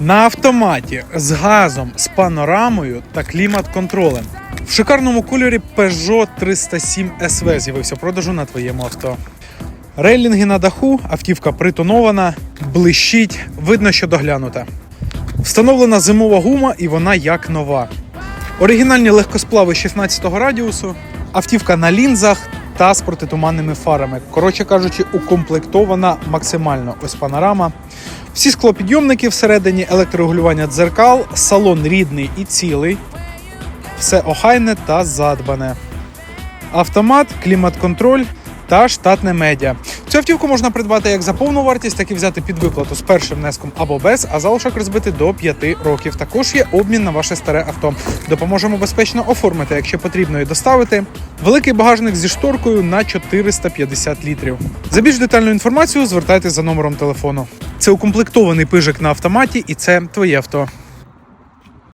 На автоматі з газом, з панорамою та клімат-контролем. В шикарному кольорі Peugeot 307 SV з'явився продажу на твоєму авто. Рейлінги на даху, автівка притонована, блищить, видно, що доглянута. Встановлена зимова гума і вона як нова. Оригінальні легкосплави 16-го радіусу, автівка на лінзах та з протитуманними фарами. Коротше кажучи, укомплектована максимально. Ось панорама. Всі склопідйомники всередині, електрорегулювання дзеркал, салон рідний і цілий. Все охайне та задбане. Автомат, клімат-контроль та штатне медіа. Цю автівку можна придбати як за повну вартість, так і взяти під виплату з першим внеском або без, а залишок розбити до 5 років. Також є обмін на ваше старе авто. Допоможемо безпечно оформити, якщо потрібно, і доставити. Великий багажник зі шторкою на 450 літрів. За більш детальну інформацію звертайтеся за номером телефону. Це укомплектований пижик на автоматі, і це твоє авто.